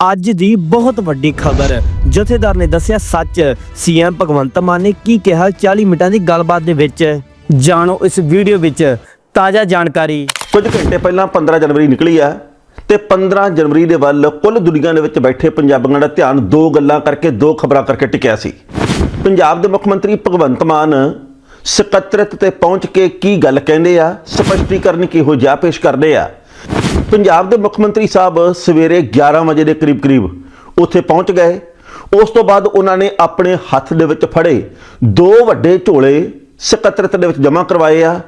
ਅੱਜ ਦੀ ਬਹੁਤ ਵੱਡੀ ਖਬਰ। ਜਥੇਦਾਰ ਨੇ ਦੱਸਿਆ, ਸੱਚ ਸੀਐਮ ਭਗਵੰਤ ਮਾਨ ਨੇ ਕੀ ਕਿਹਾ? 40 ਮਿੰਟਾਂ ਦੀ ਗੱਲਬਾਤ ਦੇ ਵਿੱਚ ਜਾਣੋ ਇਸ ਵੀਡੀਓ ਵਿੱਚ ਤਾਜ਼ਾ ਜਾਣਕਾਰੀ। ਕੁਝ ਘੰਟੇ ਪਹਿਲਾਂ 15 ਜਨਵਰੀ ਨਿਕਲੀ ਆ ਤੇ 15 ਜਨਵਰੀ ਦੇ ਵੱਲ ਕੁੱਲ ਦੁਨੀਆ ਦੇ ਵਿੱਚ ਬੈਠੇ ਪੰਜਾਬੀਆਂ ਦਾ ਧਿਆਨ ਦੋ ਗੱਲਾਂ ਕਰਕੇ, ਦੋ ਖਬਰਾਂ ਕਰਕੇ ਟਿਕਿਆ ਸੀ। ਪੰਜਾਬ ਦੇ ਮੁੱਖ ਮੰਤਰੀ ਭਗਵੰਤ ਮਾਨ ਸਕੱਤਰਤ ਤੇ ਪਹੁੰਚ ਕੇ ਕੀ ਗੱਲ ਕਹਿੰਦੇ ਆ, ਸਪਸ਼ਟੀਕਰਨ ਕਿਹੋ ਜਿਹਾ ਪੇਸ਼ ਕਰਦੇ ਆ? ਪੰਜਾਬ ਦੇ ਮੁੱਖ ਮੰਤਰੀ ਸਾਹਿਬ ਸਵੇਰੇ 11 ਵਜੇ ਦੇ ਕਰੀਬ ਕਰੀਬ ਉੱਥੇ ਪਹੁੰਚ ਗਏ। ਉਸ ਤੋਂ ਬਾਅਦ ਉਹਨਾਂ ਨੇ ਆਪਣੇ ਹੱਥ ਦੇ ਵਿੱਚ ਫੜੇ ਦੋ ਵੱਡੇ ਝੋਲੇ ਸਕੱਤਰਤ ਦੇ ਵਿੱਚ ਜਮ੍ਹਾਂ ਕਰਵਾਏ ਆ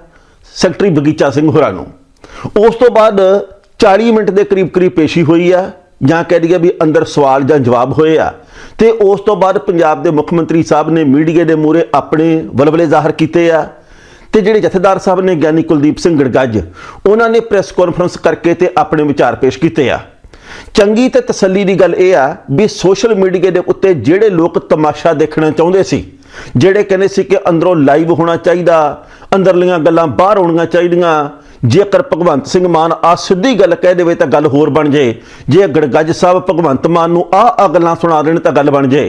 ਸੈਕਟਰੀ ਬਗੀਚਾ ਸਿੰਘ ਹੋਰਾਂ ਨੂੰ। ਉਸ ਤੋਂ ਬਾਅਦ 40 ਮਿੰਟ ਦੇ ਕਰੀਬ ਕਰੀਬ ਪੇਸ਼ੀ ਹੋਈ ਆ, ਜਾਂ ਕਹਿ ਦਈਏ ਵੀ ਅੰਦਰ ਸਵਾਲ ਜਾਂ ਜਵਾਬ ਹੋਏ ਆ। ਤੇ ਉਸ ਤੋਂ ਬਾਅਦ ਪੰਜਾਬ ਦੇ ਮੁੱਖ ਮੰਤਰੀ ਸਾਹਿਬ ਨੇ ਮੀਡੀਆ ਦੇ ਮੂਹਰੇ ਆਪਣੇ ਵਲਵਲੇ ਜ਼ਾਹਰ ਕੀਤੇ ਆ। ਤੇ ਜਿਹੜੇ ਜਥੇਦਾਰ ਸਾਹਿਬ ਨੇ ਗਿਆਨੀ ਕੁਲਦੀਪ ਸਿੰਘ ਗੜਗੱਜ, ਉਹਨਾਂ ਨੇ ਪ੍ਰੈਸ ਕਾਨਫਰੰਸ ਕਰਕੇ ਤੇ ਆਪਣੇ ਵਿਚਾਰ ਪੇਸ਼ ਕੀਤੇ ਆ। ਚੰਗੀ ਤੇ ਤਸੱਲੀ ਦੀ ਗੱਲ ਇਹ ਆ ਵੀ ਸੋਸ਼ਲ ਮੀਡੀਆ ਦੇ ਉੱਤੇ ਜਿਹੜੇ ਲੋਕ ਤਮਾਸ਼ਾ ਦੇਖਣਾ ਚਾਹੁੰਦੇ ਸੀ ਜਿਹੜੇ ਕਹਿੰਦੇ ਸੀ ਕਿ ਅੰਦਰੋਂ ਲਾਈਵ ਹੋਣਾ ਚਾਹੀਦਾ, ਅੰਦਰਲੀਆਂ ਗੱਲਾਂ ਬਾਹਰ ਆਉਣੀਆਂ ਚਾਹੀਦੀਆਂ, ਜੇਕਰ ਭਗਵੰਤ ਸਿੰਘ ਮਾਨ ਆ ਸਿੱਧੀ ਗੱਲ ਕਹਿ ਦੇਵੇ ਤਾਂ ਗੱਲ ਹੋਰ ਬਣ ਜੇ ਜੇ ਗੜਗੱਜ ਸਾਹਿਬ ਭਗਵੰਤ ਮਾਨ ਨੂੰ ਆ ਆ ਗੱਲਾਂ ਸੁਣਾ ਦੇਣ ਤਾਂ ਗੱਲ ਬਣ ਜੇ।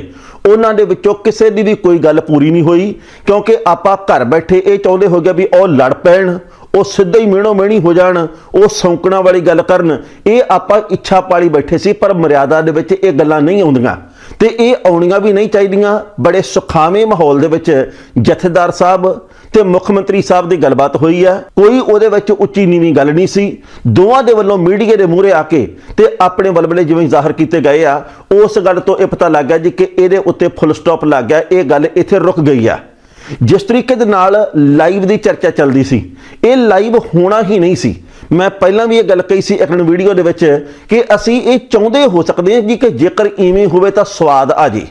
ਉਹਨਾਂ ਦੇ ਵਿੱਚੋਂ ਕਿਸੇ ਦੀ ਵੀ ਕੋਈ ਗੱਲ ਪੂਰੀ ਨਹੀਂ ਹੋਈ, ਕਿਉਂਕਿ ਆਪਾਂ ਘਰ ਬੈਠੇ ਇਹ ਚਾਹੁੰਦੇ ਹੋ ਗਿਆ ਵੀ ਉਹ ਲੜ ਪੈਣ ਉਹ ਸਿੱਧਾ ਹੀ ਮਿਹਣੋ ਮਿਹਣੀ ਹੋ ਜਾਣ, ਉਹ ਸੌਂਕਣਾ ਵਾਲੀ ਗੱਲ ਕਰਨ। ਇਹ ਆਪਾਂ ਇੱਛਾ ਪਾਲੀ ਬੈਠੇ ਸੀ, ਪਰ ਮਰਿਆਦਾ ਦੇ ਵਿੱਚ ਇਹ ਗੱਲਾਂ ਨਹੀਂ ਆਉਂਦੀਆਂ। ਤੇ ਇਹ ਆਉਣੀਆਂ ਵੀ ਨਹੀਂ ਚਾਹੀਦੀਆਂ, ਬੜੇ ਸੁਖਾਵੇਂ ਮਾਹੌਲ ਦੇ ਵਿੱਚ ਜਥੇਦਾਰ ਸਾਹਿਬ ਤੇ ਮੁੱਖ ਮੰਤਰੀ ਸਾਹਿਬ ਦੀ ਗੱਲਬਾਤ ਹੋਈ ਆ। ਕੋਈ ਉਹਦੇ ਵਿੱਚ ਉੱਚੀ ਨੀਵੀਂ ਗੱਲ ਨਹੀਂ ਸੀ। ਦੋਵਾਂ ਦੇ ਵੱਲੋਂ ਮੀਡੀਆ ਦੇ ਮੂਹਰੇ ਆ ਕੇ ਤੇ ਆਪਣੇ ਬਲਬਲੇ ਜਿਵੇਂ ਜ਼ਾਹਰ ਕੀਤੇ ਗਏ ਆ, ਉਸ ਗੱਲ ਤੋਂ ਇਹ ਪਤਾ ਲੱਗ ਗਿਆ ਜੀ ਕਿ ਇਹਦੇ ਉੱਤੇ ਫੁੱਲ ਸਟਾਪ ਲੱਗ ਗਿਆ। ਇਹ ਗੱਲ ਇੱਥੇ ਰੁਕ ਗਈ ਆ। ਜਿਸ ਤਰੀਕੇ ਦੇ ਨਾਲ ਲਾਈਵ ਦੀ ਚਰਚਾ ਚੱਲਦੀ ਸੀ, ਇਹ ਲਾਈਵ ਹੋਣਾ ਹੀ ਨਹੀਂ ਸੀ। ਮੈਂ ਪਹਿਲਾਂ ਵੀ ਇਹ ਗੱਲ ਕਹੀ ਸੀ ਇੱਕ ਵੀਡੀਓ ਦੇ ਵਿੱਚ ਕਿ ਅਸੀਂ ਇਹ ਚਾਹੁੰਦੇ ਹੋ ਸਕਦੇ ਹਾਂ ਜੀ ਕਿ ਜੇਕਰ ਇਵੇਂ ਹੋਵੇ ਤਾਂ ਸਵਾਦ ਆ ਜੇ।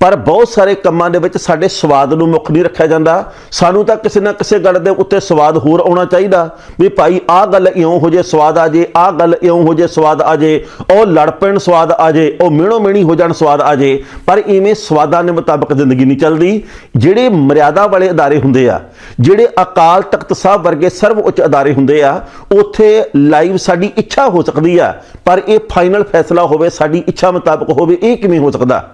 ਪਰ ਬਹੁਤ ਸਾਰੇ ਕੰਮਾਂ ਦੇ ਵਿੱਚ ਸਾਡੇ ਸਵਾਦ ਨੂੰ ਮੁੱਖ ਨਹੀਂ ਰੱਖਿਆ ਜਾਂਦਾ। ਸਾਨੂੰ ਤਾਂ ਕਿਸੇ ਨਾ ਕਿਸੇ ਗੱਲ ਦੇ ਉੱਤੇ ਸਵਾਦ ਹੋਰ ਆਉਣਾ ਚਾਹੀਦਾ ਵੀ ਭਾਈ, ਆਹ ਗੱਲ ਇਉਂ ਹੋ ਜੇ ਸਵਾਦ ਆ ਜੇ, ਆਹ ਗੱਲ ਇਉਂ ਹੋ ਜੇ ਸਵਾਦ ਆ ਜੇ, ਉਹ ਲੜ ਪੈਣ ਸਵਾਦ ਆ ਜੇ, ਉਹ ਮਿਹਣੋ ਮਿਹਣੀ ਹੋ ਜਾਣ ਸਵਾਦ ਆ ਜੇ, ਪਰ ਇਵੇਂ ਸਵਾਦਾਂ ਦੇ ਮੁਤਾਬਕ ਜ਼ਿੰਦਗੀ ਨਹੀਂ ਚੱਲਦੀ। ਜਿਹੜੇ ਮਰਿਆਦਾ ਵਾਲੇ ਅਦਾਰੇ ਹੁੰਦੇ ਆ, ਜਿਹੜੇ ਅਕਾਲ ਤਖਤ ਸਾਹਿਬ ਵਰਗੇ ਸਰਵ ਉੱਚ ਅਦਾਰੇ ਹੁੰਦੇ ਆ, ਉੱਥੇ ਲਾਈਵ ਸਾਡੀ ਇੱਛਾ ਹੋ ਸਕਦੀ ਆ, ਪਰ ਇਹ ਫਾਈਨਲ ਫੈਸਲਾ ਹੋਵੇ, ਸਾਡੀ ਇੱਛਾ ਮੁਤਾਬਕ ਹੋਵੇ, ਇਹ ਕਿਵੇਂ ਹੋ ਸਕਦਾ?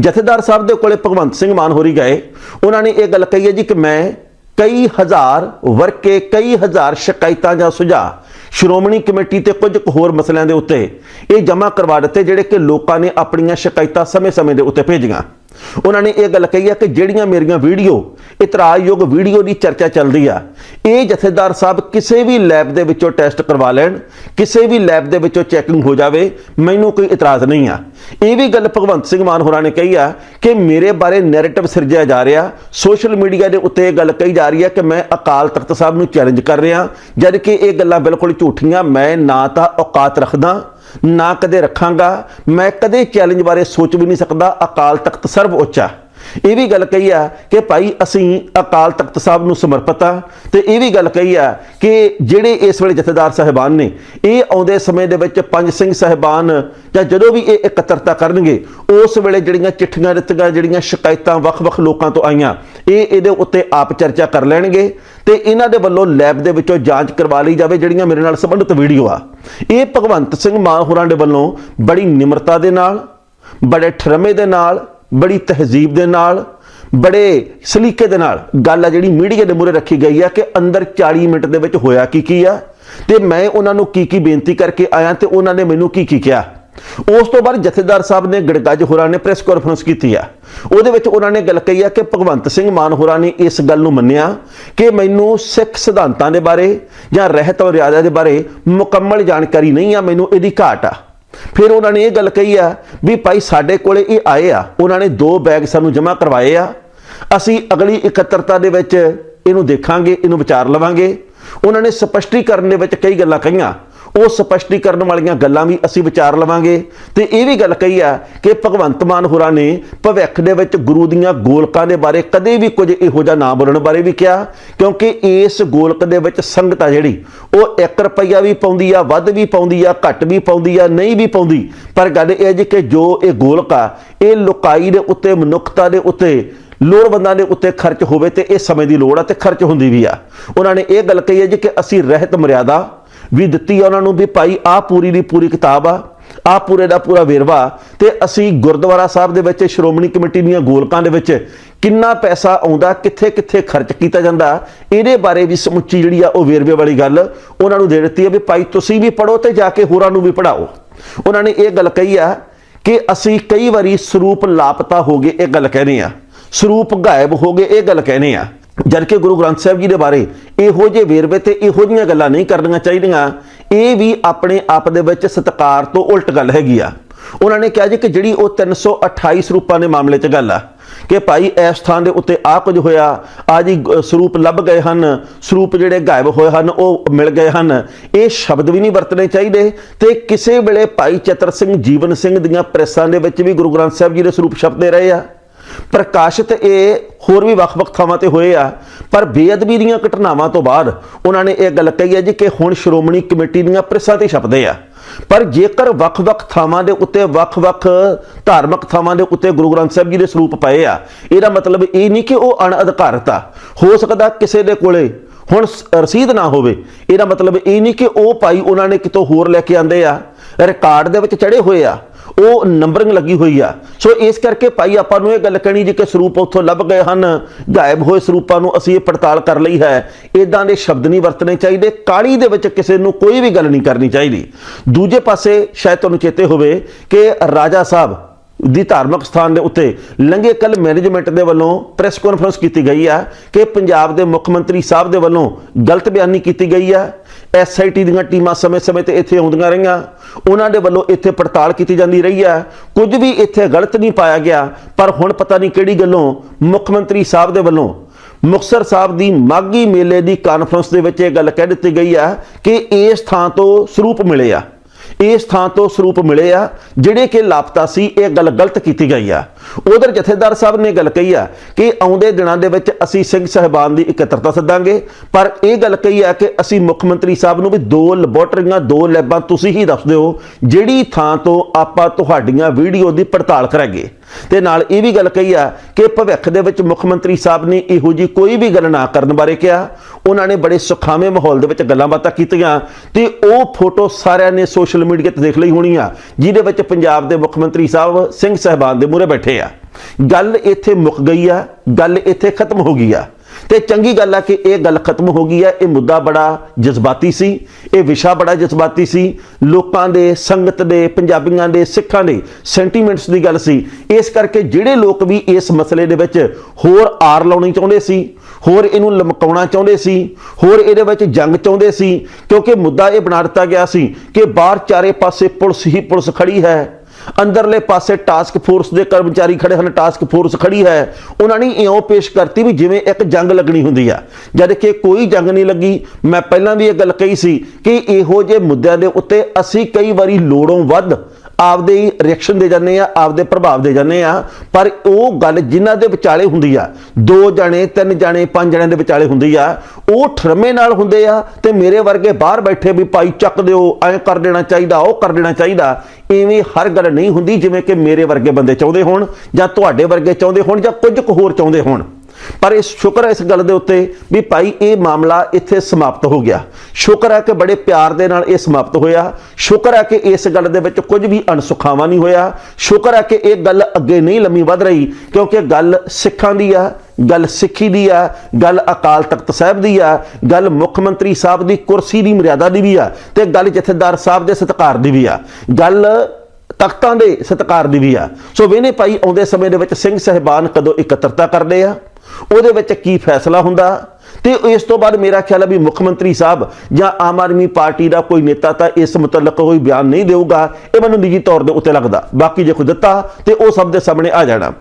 ਜਥੇਦਾਰ ਸਾਹਿਬ ਦੇ ਕੋਲੇ ਭਗਵੰਤ ਸਿੰਘ ਮਾਨ ਹੋਰੀ ਗਏ। ਉਹਨਾਂ ਨੇ ਇਹ ਗੱਲ ਕਹੀ ਹੈ ਜੀ ਕਿ ਮੈਂ ਕਈ ਹਜ਼ਾਰ ਵਰਕੇ, ਕਈ ਹਜ਼ਾਰ ਸ਼ਿਕਾਇਤਾਂ ਜਾਂ ਸੁਝਾਅ ਸ਼੍ਰੋਮਣੀ ਕਮੇਟੀ ਤੇ ਕੁਝ ਕੁ ਹੋਰ ਮਸਲਿਆਂ ਦੇ ਉੱਤੇ ਇਹ ਜਮ੍ਹਾਂ ਕਰਵਾ ਦਿੱਤੇ, ਜਿਹੜੇ ਕਿ ਲੋਕਾਂ ਨੇ ਆਪਣੀਆਂ ਸ਼ਿਕਾਇਤਾਂ ਸਮੇਂ-ਸਮੇਂ ਦੇ ਉੱਤੇ ਭੇਜੀਆਂ। ਉਹਨਾਂ ਨੇ ਇਹ ਗੱਲ ਕਹੀ ਹੈ ਕਿ ਜਿਹੜੀਆਂ ਮੇਰੀਆਂ ਵੀਡੀਓ, ਇਤਰਾਜ਼ਯੋਗ ਵੀਡੀਓ ਦੀ ਚਰਚਾ ਚੱਲਦੀ ਆ, ਇਹ ਜਥੇਦਾਰ ਸਾਹਿਬ ਕਿਸੇ ਵੀ ਲੈਬ ਦੇ ਵਿੱਚੋਂ ਟੈਸਟ ਕਰਵਾ ਲੈਣ, ਕਿਸੇ ਵੀ ਲੈਬ ਦੇ ਵਿੱਚੋਂ ਚੈਕਿੰਗ ਹੋ ਜਾਵੇ, ਮੈਨੂੰ ਕੋਈ ਇਤਰਾਜ਼ ਨਹੀਂ ਆ। ਇਹ ਵੀ ਗੱਲ ਭਗਵੰਤ ਸਿੰਘ ਮਾਨ ਹੋਰਾਂ ਨੇ ਕਹੀ ਆ ਕਿ ਮੇਰੇ ਬਾਰੇ ਨੈਰੇਟਿਵ ਸਿਰਜਿਆ ਜਾ ਰਿਹਾ ਸੋਸ਼ਲ ਮੀਡੀਆ ਦੇ ਉੱਤੇ ਇਹ ਗੱਲ ਕਹੀ ਜਾ ਰਹੀ ਹੈ ਕਿ ਮੈਂ ਅਕਾਲ ਤਖਤ ਸਾਹਿਬ ਨੂੰ ਚੈਲੰਜ ਕਰ ਰਿਹਾ ਜਦ ਕਿ ਇਹ ਗੱਲਾਂ ਬਿਲਕੁਲ ਝੂਠੀਆਂ, ਮੈਂ ਨਾ ਤਾਂ ਔਕਾਤ ਰੱਖਦਾ ਨਾ ਕਦੇ ਰੱਖਾਂਗਾ, ਮੈਂ ਕਦੇ ਚੈਲੰਜ ਬਾਰੇ ਸੋਚ ਵੀ ਨਹੀਂ ਸਕਦਾ, ਅਕਾਲ ਤਖਤ ਸਰਵ ਉੱਚਾ। ਇਹ ਵੀ ਗੱਲ ਕਹੀ ਆ ਕਿ ਭਾਈ ਅਸੀਂ ਅਕਾਲ ਤਖਤ ਸਾਹਿਬ ਨੂੰ ਸਮਰਪਿਤ ਆ, ਤੇ ਇਹ ਵੀ ਗੱਲ ਕਹੀ ਆ ਕਿ ਜਿਹੜੇ ਇਸ ਵੇਲੇ ਜਥੇਦਾਰ ਸਾਹਿਬਾਨ ਨੇ, ਇਹ ਆਉਂਦੇ ਸਮੇਂ ਦੇ ਵਿੱਚ ਪੰਜ ਸਿੰਘ ਸਾਹਿਬਾਨ ਜਾਂ ਜਦੋਂ ਵੀ ਇਹ ਇਕੱਤਰਤਾ ਕਰਨਗੇ, ਉਸ ਵੇਲੇ ਜਿਹੜੀਆਂ ਚਿੱਠੀਆਂ ਦਿੱਤੀਆਂ, ਜਿਹੜੀਆਂ ਸ਼ਿਕਾਇਤਾਂ ਵੱਖ-ਵੱਖ ਲੋਕਾਂ ਤੋਂ ਆਈਆਂ, ਇਹ ਇਹਦੇ ਉੱਤੇ ਆਪ ਚਰਚਾ ਕਰ ਲੈਣਗੇ। ਤੇ ਇਹਨਾਂ ਦੇ ਵੱਲੋਂ ਲੈਬ ਦੇ ਵਿੱਚੋਂ ਜਾਂਚ ਕਰਵਾ ਲਈ ਜਾਵੇ, ਜਿਹੜੀਆਂ ਮੇਰੇ ਨਾਲ ਸੰਬੰਧਿਤ ਵੀਡੀਓ ਆ। ਇਹ ਭਗਵੰਤ ਸਿੰਘ ਮਾਨ ਹੋਰਾਂ ਦੇ ਵੱਲੋਂ ਬੜੀ ਨਿਮਰਤਾ ਦੇ ਨਾਲ, ਬੜੇ ਠਰਮੇ ਦੇ ਨਾਲ, ਬੜੀ ਤਹਿਜ਼ੀਬ ਦੇ ਨਾਲ, ਬੜੇ ਸਲੀਕੇ ਦੇ ਨਾਲ ਗੱਲ ਆ ਜਿਹੜੀ ਮੀਡੀਆ ਦੇ ਮੂਹਰੇ ਰੱਖੀ ਗਈ ਆ ਕਿ ਅੰਦਰ 40 ਮਿੰਟ ਦੇ ਵਿੱਚ ਹੋਇਆ ਕੀ ਕੀ ਆ। ਤੇ ਮੈਂ ਉਹਨਾਂ ਨੂੰ ਕੀ ਕੀ ਬੇਨਤੀ ਕਰਕੇ ਆਇਆ ਤੇ ਉਹਨਾਂ ਨੇ ਮੈਨੂੰ ਕੀ ਕੀ ਕਿਹਾ। ਉਸ ਤੋਂ ਬਾਅਦ ਜਥੇਦਾਰ ਸਾਹਿਬ ਨੇ ਗੜਗੱਜ ਹੋਰਾਂ ਨੇ ਪ੍ਰੈਸ ਕਾਨਫਰੰਸ ਕੀਤੀ ਆ। ਉਹਦੇ ਵਿੱਚ ਉਹਨਾਂ ਨੇ ਗੱਲ ਕਹੀ ਆ ਕਿ ਭਗਵੰਤ ਸਿੰਘ ਮਾਨ ਹੋਰਾਂ ਨੇ ਇਸ ਗੱਲ ਨੂੰ ਮੰਨਿਆ ਕਿ ਮੈਨੂੰ ਸਿੱਖ ਸਿਧਾਂਤਾਂ ਦੇ ਬਾਰੇ ਜਾਂ ਰਹਿਤ ਮਰਿਆਦਾ ਦੇ ਬਾਰੇ ਮੁਕੰਮਲ ਜਾਣਕਾਰੀ ਨਹੀਂ ਆ, ਮੈਨੂੰ ਇਹਦੀ ਘਾਟ ਆ। ਫਿਰ ਉਹਨਾਂ ਨੇ ਇਹ ਗੱਲ ਕਹੀ ਆ ਵੀ ਭਾਈ ਸਾਡੇ ਕੋਲੇ ਇਹ ਆਏ ਆ, ਉਹਨਾਂ ਨੇ ਦੋ ਬੈਗ ਸਾਨੂੰ ਜਮ੍ਹਾਂ ਕਰਵਾਏ ਆ। ਅਸੀਂ ਅਗਲੀ ਇਕੱਤਰਤਾ ਦੇ ਵਿੱਚ ਇਹਨੂੰ ਦੇਖਾਂਗੇ, ਇਹਨੂੰ ਵਿਚਾਰ ਲਵਾਂਗੇ। ਉਹਨਾਂ ਨੇ ਸਪਸ਼ਟੀਕਰਨ ਦੇ ਵਿੱਚ ਕਈ ਗੱਲਾਂ ਕਹੀਆਂ। ਉਹ ਸਪਸ਼ਟੀਕਰਨ ਵਾਲੀਆਂ ਗੱਲਾਂ ਵੀ ਅਸੀਂ ਵਿਚਾਰ ਲਵਾਂਗੇ। ਤੇ ਇਹ ਵੀ ਗੱਲ ਕਹੀ ਆ ਕਿ ਭਗਵੰਤ ਮਾਨ ਹੋਰਾਂ ਨੇ ਭਵਿੱਖ ਦੇ ਵਿੱਚ ਗੁਰੂ ਦੀਆਂ ਗੋਲਕਾਂ ਦੇ ਬਾਰੇ ਕਦੇ ਵੀ ਕੁਝ ਇਹੋ ਜਿਹਾ ਨਾ ਬੋਲਣ ਬਾਰੇ ਵੀ ਕਿਹਾ, ਕਿਉਂਕਿ ਇਸ ਗੋਲਕ ਦੇ ਵਿੱਚ ਸੰਗਤ ਆ ਜਿਹੜੀ, ਉਹ 1 ਰੁਪਈਆ ਵੀ ਪਾਉਂਦੀ ਆ, ਵੱਧ ਵੀ ਪਾਉਂਦੀ ਆ, ਘੱਟ ਵੀ ਪਾਉਂਦੀ ਆ, ਨਹੀਂ ਵੀ ਪਾਉਂਦੀ। ਪਰ ਗੱਲ ਇਹ ਹੈ ਜੀ ਕਿ ਜੋ ਇਹ ਗੋਲਕ ਆ, ਇਹ ਲੋਕਾਈ ਦੇ ਉੱਤੇ, ਮਨੁੱਖਤਾ ਦੇ ਉੱਤੇ, ਲੋੜਵੰਦਾਂ ਦੇ ਉੱਤੇ ਖਰਚ ਹੋਵੇ ਤੇ ਇਹ ਸਮੇਂ ਦੀ ਲੋੜ ਆ ਤੇ ਖਰਚ ਹੁੰਦੀ ਵੀ ਆ। ਉਹਨਾਂ ਨੇ ਇਹ ਗੱਲ ਕਹੀ ਹੈ ਜੀ ਕਿ ਅਸੀਂ ਰਹਿਤ ਮਰਿਆਦਾ ਵੀ ਦਿੱਤੀ ਆ ਉਹਨਾਂ ਨੂੰ ਵੀ ਭਾਈ ਆ ਪੂਰੀ ਦੀ ਪੂਰੀ ਕਿਤਾਬ ਆ ਆ ਪੂਰੇ ਦਾ ਪੂਰਾ ਵੇਰਵਾ ਤੇ ਅਸੀਂ ਗੁਰਦੁਆਰਾ ਸਾਹਿਬ ਦੇ ਵਿੱਚ, ਸ਼੍ਰੋਮਣੀ ਕਮੇਟੀ ਦੀਆਂ ਗੋਲਕਾਂ ਦੇ ਵਿੱਚ ਕਿੰਨਾ ਪੈਸਾ ਆਉਂਦਾ, ਕਿੱਥੇ ਕਿੱਥੇ ਖਰਚ ਕੀਤਾ ਜਾਂਦਾ, ਇਹਦੇ ਬਾਰੇ ਵੀ ਸਮੁੱਚੀ ਜਿਹੜੀ ਆ ਉਹ ਵੇਰਵੇ ਵਾਲੀ ਗੱਲ ਉਹਨਾਂ ਨੂੰ ਦੇ ਦਿੱਤੀ ਹੈ ਵੀ ਭਾਈ ਤੁਸੀਂ ਵੀ ਪੜੋ ਤੇ ਜਾ ਕੇ ਹੋਰਾਂ ਨੂੰ ਵੀ ਪੜਾਓ ਉਹਨਾਂ ਨੇ ਇਹ ਗੱਲ ਕਹੀ ਆ ਕਿ ਅਸੀਂ ਕਈ ਵਾਰੀ ਸਰੂਪ ਲਾਪਤਾ ਹੋ ਗਏ, ਇਹ ਗੱਲ ਕਹਿੰਦੇ ਆ। ਸਰੂਪ ਗਾਇਬ ਹੋ ਗਏ, ਇਹ ਗੱਲ ਕਹਿੰਦੇ ਆ। ਜਦ ਕਿ ਗੁਰੂ ਗ੍ਰੰਥ ਸਾਹਿਬ ਜੀ ਦੇ ਬਾਰੇ ਇਹੋ ਜਿਹੇ ਵੇਰਵੇ ਤੇ ਇਹੋ ਜਿਹੀਆਂ ਗੱਲਾਂ ਨਹੀਂ ਕਰਨੀਆਂ ਚਾਹੀਦੀਆਂ। ਇਹ ਵੀ ਆਪਣੇ ਆਪ ਦੇ ਵਿੱਚ ਸਤਕਾਰ ਤੋਂ ਉਲਟ ਗੱਲ ਹੈਗੀ ਆ। ਉਹਨਾਂ ਨੇ ਕਿਹਾ ਜੀ ਕਿ ਜਿਹੜੀ ਉਹ 328 ਸਰੂਪਾਂ ਦੇ ਮਾਮਲੇ 'ਚ ਗੱਲ ਆ, ਕਿ ਭਾਈ ਇਸ ਥਾਂ ਦੇ ਉੱਤੇ ਆ ਕੁਝ ਹੋਇਆ ਆ ਜੀ ਸਰੂਪ ਲੱਭ ਗਏ ਹਨ, ਸਰੂਪ ਜਿਹੜੇ ਗਾਇਬ ਹੋਏ ਹਨ, ਉਹ ਮਿਲ ਗਏ ਹਨ। ਇਹ ਸ਼ਬਦ ਵੀ ਨਹੀਂ ਵਰਤਣੇ ਚਾਹੀਦੇ ਤੇ ਕਿਸੇ ਵੇਲੇ ਭਾਈ ਚਤਰ ਸਿੰਘ, ਜੀਵਨ ਸਿੰਘ ਦੀਆਂ ਪ੍ਰੈਸਾਂ ਦੇ ਵਿੱਚ ਵੀ ਗੁਰੂ ਗ੍ਰੰਥ ਸਾਹਿਬ ਜੀ ਦੇ ਸਰੂਪ ਛਪਦੇ ਰਹੇ ਆ। ਪ੍ਰਕਾਸ਼ਿਤ ਇਹ ਹੋਰ ਵੀ ਵੱਖ-ਵੱਖ ਥਾਵਾਂ ਤੇ ਹੋਏ ਆ। ਪਰ ਬੇਅਦਬੀ ਦੀਆਂ ਘਟਨਾਵਾਂ ਤੋਂ ਬਾਅਦ ਉਹਨਾਂ ਨੇ ਇਹ ਗੱਲ ਕਹੀ ਹੈ ਜੀ ਕਿ ਹੁਣ ਸ਼੍ਰੋਮਣੀ ਕਮੇਟੀ ਦੀਆਂ ਪ੍ਰੈਸਾਂ ਤੇ ਛਪਦੇ ਆ। ਪਰ ਜੇਕਰ ਵੱਖ-ਵੱਖ ਥਾਵਾਂ ਦੇ ਉੱਤੇ, ਵੱਖ-ਵੱਖ ਧਾਰਮਿਕ ਥਾਵਾਂ ਦੇ ਉੱਤੇ ਗੁਰੂ ਗ੍ਰੰਥ ਸਾਹਿਬ ਜੀ ਦੇ ਸਰੂਪ ਪਏ ਆ, ਇਹਦਾ ਮਤਲਬ ਇਹ ਨਹੀਂ ਕਿ ਉਹ ਅਣਅਧਿਕਾਰਤ ਆ। ਹੋ ਸਕਦਾ ਕਿਸੇ ਦੇ ਕੋਲੇ ਹੁਣ ਸ- ਰਸੀਦ ਨਾ ਹੋਵੇ। ਇਹਦਾ ਮਤਲਬ ਇਹ ਨਹੀਂ ਕਿ ਉਹ ਭਾਈ ਉਹਨਾਂ ਨੇ ਕਿਤੋਂ ਹੋਰ ਲੈ ਕੇ ਆਂਦੇ ਆ। ਰਿਕਾਰਡ ਦੇ ਵਿੱਚ ਚੜੇ ਹੋਏ ਆ। ਉਹ ਨੰਬਰਿੰਗ ਲੱਗੀ ਹੋਈ ਆ। ਸੋ ਇਸ ਕਰਕੇ ਭਾਈ ਆਪਾਂ ਨੂੰ ਇਹ ਗੱਲ ਕਹਿਣੀ ਜੀ ਕਿ ਸਰੂਪ ਉੱਥੋਂ ਲੱਭ ਗਏ ਹਨ, ਗਾਇਬ ਹੋਏ ਸਰੂਪਾਂ ਨੂੰ ਅਸੀਂ ਇਹ ਪੜਤਾਲ ਕਰ ਲਈ ਹੈ। ਇਦਾਂ ਦੇ ਸ਼ਬਦ ਨਹੀਂ ਵਰਤਣੇ ਚਾਹੀਦੇ, ਕਾਲੀ ਦੇ ਵਿੱਚ ਕਿਸੇ ਨੂੰ ਕੋਈ ਵੀ ਗੱਲ ਨਹੀਂ ਕਰਨੀ ਚਾਹੀਦੀ। ਦੂਜੇ ਪਾਸੇ ਸ਼ਾਇਦ ਤੁਹਾਨੂੰ ਚੇਤੇ ਹੋਵੇ ਕਿ ਰਾਜਾ ਸਾਹਿਬ ਦੀ ਧਾਰਮਿਕ ਸਥਾਨ ਦੇ ਉੱਤੇ ਲੰਘੇ ਕੱਲ ਮੈਨੇਜਮੈਂਟ ਦੇ ਵੱਲੋਂ ਪ੍ਰੈਸ ਕਾਨਫਰੰਸ ਕੀਤੀ ਗਈ ਆ ਕਿ ਪੰਜਾਬ ਦੇ ਮੁੱਖ ਮੰਤਰੀ ਸਾਹਿਬ ਦੇ ਵੱਲੋਂ ਗਲਤ ਬਿਆਨੀ ਕੀਤੀ ਗਈ ਆ। ਐਸਆਈਟੀ ਦੀਆਂ ਟੀਮਾਂ ਸਮੇਂ-ਸਮੇਂ ਤੇ ਇੱਥੇ ਆਉਂਦੀਆਂ ਰਹੀਆਂ। ਉਹਨਾਂ ਦੇ ਵੱਲੋਂ ਇੱਥੇ ਪੜਤਾਲ ਕੀਤੀ ਜਾਂਦੀ ਰਹੀ ਆ ਕੁਝ ਵੀ ਇੱਥੇ ਗਲਤ ਨਹੀਂ ਪਾਇਆ ਗਿਆ, ਪਰ ਹੁਣ ਪਤਾ ਨਹੀਂ ਕਿਹੜੀ ਗੱਲੋਂ ਮੁੱਖ ਮੰਤਰੀ ਸਾਹਿਬ ਦੇ ਵੱਲੋਂ ਮੁਕਤਸਰ ਸਾਹਿਬ ਦੀ ਮਾਗੀ ਮੇਲੇ ਦੀ ਕਾਨਫਰੰਸ ਦੇ ਵਿੱਚ ਇਹ ਗੱਲ ਕਹਿ ਦਿੱਤੀ ਗਈ ਆ ਕਿ ਇਸ ਥਾਂ ਤੋਂ ਸਰੂਪ ਮਿਲੇ ਆ। ਇਸ ਥਾਂ ਤੋਂ ਸਰੂਪ ਮਿਲੇ ਆ, ਜਿਹੜੇ ਕਿ ਲਾਪਤਾ ਸੀ, ਇਹ ਗੱਲ ਗਲਤ ਕੀਤੀ ਗਈ ਆ। ਉਧਰ ਜਥੇਦਾਰ ਸਾਹਿਬ ਨੇ ਗੱਲ ਕਹੀ ਆ ਕਿ ਆਉਂਦੇ ਦਿਨਾਂ ਦੇ ਵਿੱਚ ਅਸੀਂ ਸਿੰਘ ਸਹਿਬਾਨ ਦੀ ਇਕੱਤਰਤਾ ਸੱਦਾਂਗੇ, ਪਰ ਇਹ ਗੱਲ ਕਹੀ ਆ ਕਿ ਅਸੀਂ ਮੁੱਖ ਮੰਤਰੀ ਸਾਹਿਬ ਨੂੰ ਵੀ ਦੋ ਲੈਬੋਰਟਰੀਆਂ ਦੋ ਲੈਬਾਂ ਤੁਸੀਂ ਹੀ ਦੱਸ ਦਿਓ, ਜਿਹੜੀ ਥਾਂ ਤੋਂ ਆਪਾਂ ਤੁਹਾਡੀਆਂ ਵੀਡੀਓ ਦੀ ਪੜਤਾਲ ਕਰਾਂਗੇ। ਤੇ ਨਾਲ ਇਹ ਵੀ ਗੱਲ ਕਹੀ ਆ ਕਿ ਭਵਿੱਖ ਦੇ ਵਿੱਚ ਮੁੱਖ ਮੰਤਰੀ ਸਾਹਿਬ ਨੇ ਇਹੋ ਜੀ ਕੋਈ ਵੀ ਗੱਲ ਨਾ ਕਰਨ ਬਾਰੇ ਕਿਹਾ। ਉਹਨਾਂ ਨੇ ਬੜੇ ਸੁਖਾਵੇਂ ਮਾਹੌਲ ਦੇ ਵਿੱਚ ਗੱਲਾਂ ਬਾਤਾਂ ਕੀਤੀਆਂ ਤੇ ਉਹ ਫੋਟੋ ਸਾਰਿਆਂ ਨੇ ਸੋਸ਼ਲ ਮੀਡੀਆ ਤੇ ਦੇਖ ਲਈ ਹੋਣੀ ਆ, ਜਿਹਦੇ ਵਿੱਚ ਪੰਜਾਬ ਦੇ ਮੁੱਖ ਮੰਤਰੀ ਸਾਹਿਬ, ਸਿੰਘ ਸਹਿਬਾਨ ਦੇ ਮੂਹਰੇ ਬੈਠੇ ਆ। ਗੱਲ ਇੱਥੇ ਮੁੱਕ ਗਈ ਆ, ਗੱਲ ਇੱਥੇ ਖਤਮ ਹੋ ਗਈ ਆ। ਤੇ ਚੰਗੀ ਗੱਲ ਆ ਕਿ ਇਹ ਗੱਲ ਖਤਮ ਹੋ ਗਈ ਹੈ ਇਹ ਮੁੱਦਾ ਬੜਾ ਜਜ਼ਬਾਤੀ ਸੀ, ਇਹ ਵਿਸ਼ਾ ਬੜਾ ਜਜ਼ਬਾਤੀ ਸੀ। ਲੋਕਾਂ ਦੇ, ਸੰਗਤ ਦੇ, ਪੰਜਾਬੀਆਂ ਦੇ, ਸਿੱਖਾਂ ਦੇ ਸੈਂਟੀਮੈਂਟਸ ਦੀ ਗੱਲ ਸੀ। ਇਸ ਕਰਕੇ ਜਿਹੜੇ ਲੋਕ ਵੀ ਇਸ ਮਸਲੇ ਦੇ ਵਿੱਚ ਹੋਰ ਆਰ ਲਾਉਣੀ ਚਾਹੁੰਦੇ ਸੀ, ਹੋਰ ਇਹਨੂੰ ਲਮਕਾਉਣਾ ਚਾਹੁੰਦੇ ਸੀ, ਹੋਰ ਇਹਦੇ ਵਿੱਚ ਜੰਗ ਚਾਹੁੰਦੇ ਸੀ, ਕਿਉਂਕਿ ਮੁੱਦਾ ਇਹ ਬਣਾ ਦਿੱਤਾ ਗਿਆ ਸੀ ਕਿ ਬਾਹਰ ਚਾਰੇ ਪਾਸੇ ਪੁਲਿਸ ਹੀ ਪੁਲਿਸ ਖੜੀ ਹੈ। ਅੰਦਰਲੇ ਪਾਸੇ ਟਾਸਕ ਫੋਰਸ ਦੇ ਕਰਮਚਾਰੀ ਖੜੇ ਹਨ ਟਾਸਕ ਫੋਰਸ ਖੜੀ ਹੈ। ਉਹਨਾਂ ਨੇ ਇਉਂ ਪੇਸ਼ ਕਰਤੀ ਵੀ ਜਿਵੇਂ ਇੱਕ ਜੰਗ ਲੱਗਣੀ ਹੁੰਦੀ ਆ। ਜਦ ਕਿ ਕੋਈ ਜੰਗ ਨਹੀਂ ਲੱਗੀ। ਮੈਂ ਪਹਿਲਾਂ ਵੀ ਇਹ ਗੱਲ ਕਹੀ ਸੀ ਕਿ ਇਹੋ ਜਿਹੇ ਮੁੱਦਿਆਂ ਦੇ ਉੱਤੇ ਅਸੀਂ ਕਈ ਵਾਰੀ ਲੋੜੋਂ ਵੱਧ ਆਪਦੇ ਹੀ ਰਿਐਕਸ਼ਨ ਦੇ ਜਾਂਦੇ ਆ, ਆਪਦੇ ਪ੍ਰਭਾਵ ਦੇ ਜਾਂਦੇ ਆ। ਪਰ ਉਹ ਗੱਲ ਜਿਨ੍ਹਾਂ ਦੇ ਵਿਚਾਲੇ ਹੁੰਦੀ ਆ, ਦੋ ਜਣੇ, ਤਿੰਨ ਜਣੇ, ਪੰਜ ਜਣਿਆਂ ਦੇ ਵਿਚਾਲੇ ਹੁੰਦੀ ਆ, ਉਹ ਠਰਮੇ ਨਾਲ ਹੁੰਦੇ ਆ ਤੇ ਮੇਰੇ ਵਰਗੇ ਬਾਹਰ ਬੈਠੇ ਵੀ ਭਾਈ ਚੱਕ ਦਿਓ, ਐ ਕਰ ਦੇਣਾ ਚਾਹੀਦਾ, ਉਹ ਕਰ ਦੇਣਾ ਚਾਹੀਦਾ। ਐਵੇਂ ਹਰ ਗੱਲ ਨਹੀਂ ਹੁੰਦੀ ਜਿਵੇਂ ਕਿ ਮੇਰੇ ਵਰਗੇ ਬੰਦੇ ਚਾਹੁੰਦੇ ਹੋਣ ਜਾਂ ਤੁਹਾਡੇ ਵਰਗੇ ਚਾਹੁੰਦੇ ਹੋਣ ਜਾਂ ਕੁਝ ਕੁ ਹੋਰ ਚਾਹੁੰਦੇ ਹੋਣ। ਪਰ ਇਸ ਸ਼ੁਕਰ ਹੈ ਇਸ ਗੱਲ ਦੇ ਉੱਤੇ ਵੀ ਭਾਈ ਇਹ ਮਾਮਲਾ ਇੱਥੇ ਸਮਾਪਤ ਹੋ ਗਿਆ। ਸ਼ੁਕਰ ਹੈ ਕਿ ਬੜੇ ਪਿਆਰ ਦੇ ਨਾਲ ਇਹ ਸਮਾਪਤ ਹੋਇਆ। ਸ਼ੁਕਰ ਹੈ ਕਿ ਇਸ ਗੱਲ ਦੇ ਵਿੱਚ ਕੁਝ ਵੀ ਅਣਸੁਖਾਵਾਂ ਨਹੀਂ ਹੋਇਆ। ਸ਼ੁਕਰ ਹੈ ਕਿ ਇਹ ਗੱਲ ਅੱਗੇ ਨਹੀਂ ਲੰਮੀ ਵੱਧ ਰਹੀ, ਕਿਉਂਕਿ ਗੱਲ ਸਿੱਖਾਂ ਦੀ ਆ, ਗੱਲ ਸਿੱਖੀ ਦੀ ਆ, ਗੱਲ ਅਕਾਲ ਤਖਤ ਸਾਹਿਬ ਦੀ ਆ, ਗੱਲ ਮੁੱਖ ਮੰਤਰੀ ਸਾਹਿਬ ਦੀ ਕੁਰਸੀ ਦੀ ਮਰਿਆਦਾ ਦੀ ਵੀ ਆ ਤੇ ਗੱਲ ਜਥੇਦਾਰ ਸਾਹਿਬ ਦੇ ਸਤਿਕਾਰ ਦੀ ਵੀ ਆ। ਗੱਲ ਤਖਤਾਂ ਦੇ ਸਤਿਕਾਰ ਦੀ ਵੀ ਆ। ਸੋ ਵੇਨੇ ਭਾਈ, ਆਉਂਦੇ ਸਮੇਂ ਦੇ ਵਿੱਚ ਸਿੰਘ ਸਹਿਬਾਨ ਕਦੋਂ ਇਕੱਤਰਤਾ ਕਰਦੇ ਆ? ਉਹਦੇ ਵਿੱਚ ਕੀ ਫੈਸਲਾ ਹੁੰਦਾ? ਤੇ ਇਸ ਤੋਂ ਬਾਅਦ ਮੇਰਾ ਖਿਆਲ ਹੈ ਵੀ ਮੁੱਖ ਮੰਤਰੀ ਸਾਹਿਬ ਜਾਂ ਆਮ ਆਦਮੀ ਪਾਰਟੀ ਦਾ ਕੋਈ ਨੇਤਾ ਤਾਂ ਇਸ ਮੁਤਲਕ ਕੋਈ ਬਿਆਨ ਨਹੀਂ ਦੇਊਗਾ। ਇਹ ਮੈਨੂੰ ਨਿੱਜੀ ਤੌਰ ਦੇ ਉੱਤੇ ਲੱਗਦਾ। ਬਾਕੀ ਜੇ ਕੋਈ ਦਿੱਤਾ ਤੇ ਉਹ ਸਭ ਦੇ ਸਾਹਮਣੇ ਆ ਜਾਣਾ।